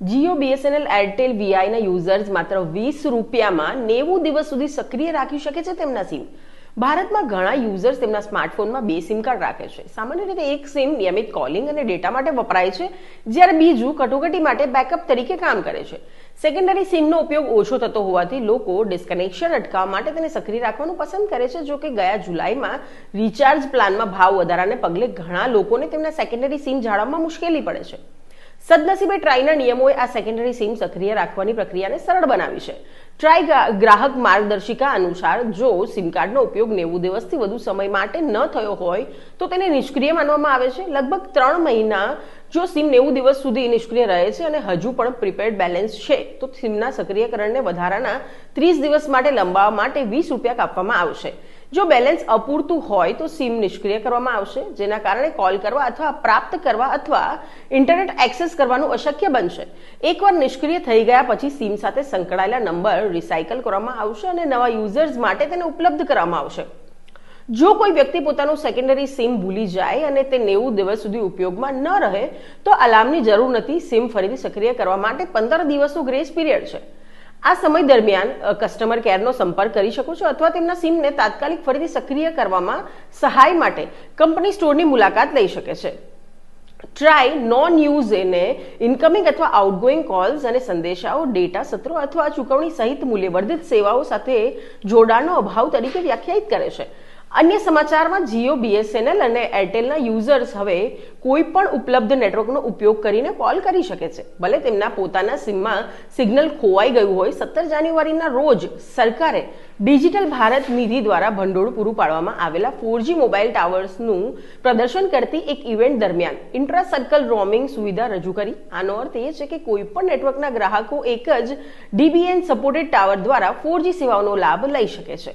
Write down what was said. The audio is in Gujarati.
જીઓ બીએસએનએલ એરટેલ વીઆઈના યુઝર્સ માત્ર વીસ રૂપિયામાં નેવું દિવસ સુધી સક્રિય રાખી શકે છે તેમના સિમ ભારતમાં ઘણા યુઝર્સ તેમના સ્માર્ટફોનમાં બે સિમ કાર્ડ રાખે છે. સામાન્ય રીતે એક સિમ નિયમિત કોલિંગ અને ડેટા માટે વપરાય છે, જ્યારે બીજું કટોકટી માટે બેકઅપ તરીકે કામ કરે છે. સેકન્ડરી સિમનો ઉપયોગ ઓછો થતો હોવાથી લોકો ડિસ્કનેક્શન અટકાવવા માટે તેને સક્રિય રાખવાનું પસંદ કરે છે જો કે ગયા જુલાઈમાં રિચાર્જ પ્લાનમાં ભાવ વધારાને પગલે ઘણા લોકોને તેમના સેકન્ડરી સિમ જાળવવામાં મુશ્કેલી પડે છે. સદનસીબે ટ્રાયના નિયમોએ આ સેકન્ડરી સીમ સક્રિય રાખવાની પ્રક્રિયાને સરળ બનાવી છે. ટ્રાય ગ્રાહક માર્ગદર્શિકા અનુસાર જો સિમ કાર્ડનો ઉપયોગ નેવું દિવસથી વધુ સમય માટે ન થયો હોય, તો તેને નિષ્ક્રિય માનવામાં આવે છે. લગભગ ત્રણ મહિના જો સિમ નેવું દિવસ સુધી નિષ્ક્રિય રહે છે અને હજુ પણ પ્રીપેડ બેલેન્સ છે, તો સિમના સક્રિયકરણને વધારાના ત્રીસ દિવસ માટે લંબાવવા માટે વીસ રૂપિયા કાપવામાં આવશે. જો બેલેન્સ અપૂરતું હોય, તો સિમ નિષ્ક્રિય કરવામાં આવશે, જેના કારણે કોલ કરવા અથવા પ્રાપ્ત કરવા અથવા ઇન્ટરનેટ એક્સેસ કરવાનું અશક્ય બનશે. એકવાર નિષ્ક્રિય થઈ ગયા પછી સિમ સાથે સંકળાયેલા નંબર રિસાયકલ કરવામાં આવશે અને નવા યુઝર્સ માટે તેને ઉપલબ્ધ કરવામાં આવશે. જો કોઈ વ્યક્તિ પોતાનું સેકન્ડરી સિમ ભૂલી જાય અને તે નેવું દિવસ સુધી ઉપયોગમાં ન રહે, તો અલાર્મની જરૂર નથી સિમ ફરીથી સક્રિય કરવા માટે પંદર દિવસનો ગ્રેસ પીરિયડ છે. આ સમય દરમિયાન કસ્ટમર કેરનો સંપર્ક કરી શકો છો અથવા તેમના સિમને તાત્કાલિક ફરીથી સક્રિય કરવામાં સહાય માટે કંપની સ્ટોરની મુલાકાત લઈ શકે છે. ટ્રાય નોન યુઝ એને ઇન્કમિંગ અથવા આઉટગોઈંગ કોલ્સ અને સંદેશાઓ ડેટા સત્રો અથવા ચૂકવણી સહિત મૂલ્યવર્ધિત સેવાઓ સાથે જોડાણનો અભાવ તરીકે વ્યાખ્યાયિત કરે છે. અન્ય સમાચારમાં જીઓ, બીએસએનએલ અને એરટેલના યુઝર્સ હવે કોઈ પણ ઉપલબ્ધ નેટવર્કનો ઉપયોગ કરીને કોલ કરી શકે છે. ભલે તેમના પોતાના સિમમાં સિગ્નલ ખોવાઈ ગયું હોય, સત્તર જાન્યુઆરીના રોજ સરકારે ડિજિટલ ભારત નિધિ દ્વારા ભંડોળ પૂરું પાડવામાં આવેલા ફોરજી મોબાઈલ ટાવર્સનું પ્રદર્શન કરતી એક ઇવેન્ટ દરમિયાન ઇન્ટ્રા સર્કલ રોમિંગ સુવિધા રજૂ કરી. આનો અર્થ એ છે કે કોઈ પણ નેટવર્કના ગ્રાહકો એક જ ડીબીએન સપોર્ટેડ ટાવર દ્વારા ફોરજી સેવાઓનો લાભ લઈ શકે છે.